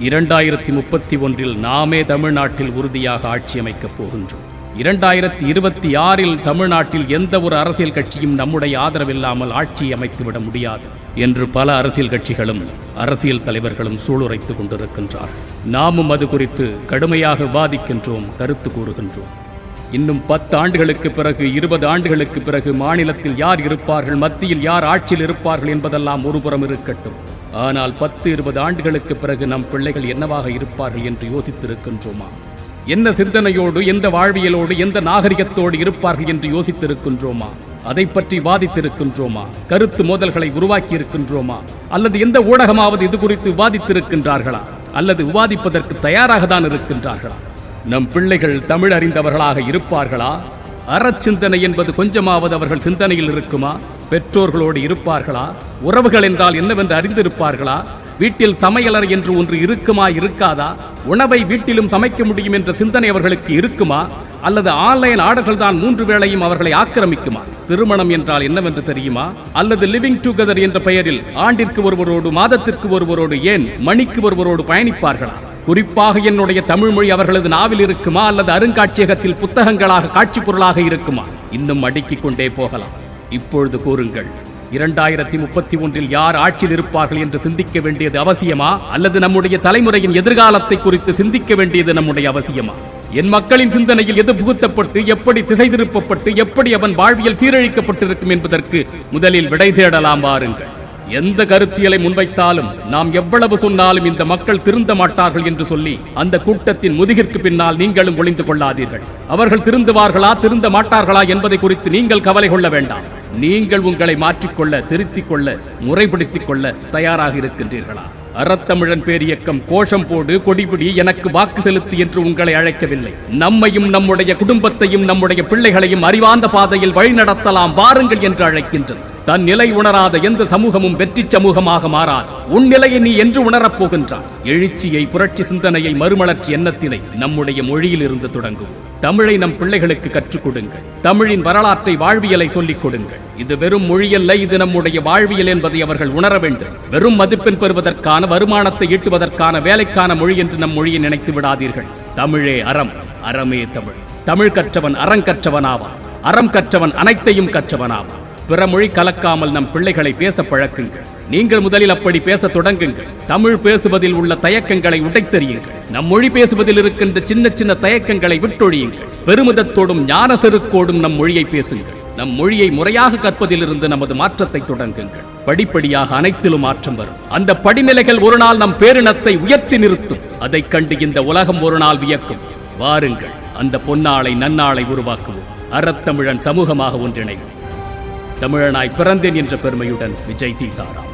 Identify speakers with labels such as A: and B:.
A: இரண்டாயிரத்தி முப்பத்தி ஒன்றில் நாமே தமிழ்நாட்டில் உறுதியாக ஆட்சி அமைக்கப் போகின்றோம். இரண்டாயிரத்தி இருபத்தி ஆறில் தமிழ்நாட்டில் எந்த ஒரு அரசியல் கட்சியும் நம்முடைய ஆதரவில்லாமல் ஆட்சி அமைத்துவிட முடியாது என்று பல அரசியல் கட்சிகளும் அரசியல் தலைவர்களும் சூளுரைத்துக் கொண்டிருக்கின்றார் நாமும் அது குறித்து கடுமையாக விவாதிக்கின்றோம் கருத்து கூறுகின்றோம். இன்னும் பத்து ஆண்டுகளுக்கு பிறகு இருபது ஆண்டுகளுக்கு பிறகு மாநிலத்தில் யார் இருப்பார்கள் மத்தியில் யார் ஆட்சியில் இருப்பார்கள் என்பதெல்லாம் ஒருபுறம் இருக்கட்டும். ஆனால் பத்து இருபது ஆண்டுகளுக்கு பிறகு நம் பிள்ளைகள் என்னவாக இருப்பார்கள் என்று யோசித்திருக்கின்றோமா? என்ன சிந்தனையோடு எந்த வாழ்வியலோடு எந்த நாகரிகத்தோடு இருப்பார்கள் என்று யோசித்திருக்கின்றோமா? அதை பற்றி வாதித்திருக்கின்றோமா? கருத்து மோதல்களை உருவாக்கி இருக்கின்றோமா அல்லது எந்த ஊடகமாவது இது குறித்து விவாதித்திருக்கின்றார்களா? அல்லது விவாதிப்பதற்கு தயாராக தான் இருக்கின்றார்களா? நம் பிள்ளைகள் தமிழ் அறிந்தவர்களாக இருப்பார்களா? அறச்சிந்தனை என்பது கொஞ்சமாவது அவர்கள் சிந்தனையில் இருக்குமா? பெற்றோர்களோடு இருப்பார்களா? உறவுகள் என்றால் என்னவென்று அறிந்திருப்பார்களா? வீட்டில் சமையலறை என்று ஒன்று இருக்குமா இருக்காதா? உணவை வீட்டிலும் சமைக்க முடியும் என்ற சிந்தனை அவர்களுக்கு இருக்குமா? அல்லது ஆன்லைன் ஆர்டர்கள் தான் மூன்று வேளையும் அவர்களை ஆக்கிரமிக்குமா? திருமணம் என்றால் என்னவென்று தெரியுமா? அல்லது லிவிங் டுகெதர் என்ற பெயரில் ஆண்டிற்கு ஒருவரோடு மாதத்திற்கு ஒருவரோடு ஏன் மணிக்கு ஒருவரோடு பயணிப்பார்களா? குறிப்பாக என்னுடைய தமிழ் மொழி அவர்களது நாவில் இருக்குமா அல்லது அருங்காட்சியகத்தில் புத்தகங்களாக காட்சி பொருளாக இருக்குமா? இன்னும் அடுக்கிக் கொண்டே போகலாம். இப்பொழுது கூறுங்கள் இரண்டாயிரத்தி முப்பத்தி ஒன்றில் யார் ஆட்சியில் இருப்பார்கள் என்று சிந்திக்க வேண்டியது அவசியமா? அல்லது நம்முடைய தலைமுறையின் எதிர்காலத்தை குறித்து சிந்திக்க வேண்டியது நம்முடைய அவசியமா? என் மக்களின் சிந்தனையில் எது புகுத்தப்பட்டு எப்படி திசை திருப்பப்பட்டு எப்படி அவன் வாழ்வியல் சீரழிக்கப்பட்டிருக்கும் என்பதற்கு முதலில் விடை தேடலாம் வாருங்கள். எந்த கருத்தியலை முன்வைத்தாலும் நாம் எவ்வளவு சொன்னாலும் இந்த மக்கள் திருந்த மாட்டார்கள் என்று சொல்லி அந்த கூட்டத்தின் முதுகிற்கு பின்னால் நீங்களும் ஒளிந்து கொள்ளாதீர்கள். அவர்கள் திருந்துவார்களா திருந்த மாட்டார்களா என்பதை குறித்து நீங்கள் கவலை கொள்ள வேண்டாம். நீங்கள் உங்களை மாற்றிக்கொள்ள திருத்திக் கொள்ள முறைப்படுத்திக் கொள்ள தயாராக இருக்கின்றீர்களா? அறத்தமிழன் பேரியக்கம் கோஷம் போடு கொடிபிடி எனக்கு வாக்கு செலுத்து என்று உங்களை அழைக்கவில்லை. நம்மையும் நம்முடைய குடும்பத்தையும் நம்முடைய பிள்ளைகளையும் அறிவார்ந்த பாதையில் வழிநடத்தலாம் வாருங்கள் என்று அழைக்கின்றது. தன் நிலை உணராத எந்த சமூகமும் வெற்றி சமூகமாக மாறாது. உன் நிலையை நீ என்று உணரப் போகின்றான். எழுச்சியை புரட்சி சிந்தனையை மறுமலர்ச்சி எண்ணத்தினை நம்முடைய மொழியில் இருந்து தொடங்கும். தமிழை நம் பிள்ளைகளுக்கு கற்றுக் கொடுங்கள். தமிழின் வரலாற்றை வாழ்வியலை சொல்லிக் கொடுங்கள். இது வெறும் மொழியல்ல இது நம்முடைய வாழ்வியல் என்பதை அவர்கள் உணர வேண்டும். வெறும் மதிப்பெண் பெறுவதற்கான வருமானத்தை ஈட்டுவதற்கான வேலைக்கான மொழி என்று நம் மொழியை நினைத்து விடாதீர்கள். தமிழே அறம் அறமே தமிழ். தமிழ் கற்றவன் அறம் கற்றவனாவான் அறம் கற்றவன் அனைத்தையும் கற்றவனாவான் பிற மொழி கலக்காமல் நம் பிள்ளைகளை பேச பழக்குங்கள். நீங்கள் முதலில் அப்படி பேச தொடங்குங்கள். தமிழ் பேசுவதில் உள்ள தயக்கங்களை உடைத்தறியுங்கள். நம் மொழி பேசுவதில் இருக்கின்ற சின்ன சின்ன தயக்கங்களை விட்டொழியுங்கள். பெருமிதத்தோடும் ஞான செருக்கோடும் நம் மொழியை பேசுங்கள். நம் மொழியை முறையாக கற்பதிலிருந்து நமது மாற்றத்தை தொடங்குங்கள். படிப்படியாக அனைத்திலும் மாற்றம் வரும். அந்த படிநிலைகள் ஒரு நாள் நம் பேரினத்தை உயர்த்தி நிறுத்தும். அதைக் கண்டு இந்த உலகம் ஒரு நாள் வியக்கும். வாருங்கள் அந்த பொன்னாளை நன்னாளை உருவாக்குவோம். அறத்தமிழன் சமூகமாக ஒன்றிணைவோம். தமிழனாய் பிறந்தேன் என்ற பெருமையுடன் விஜய் சீதாராம்.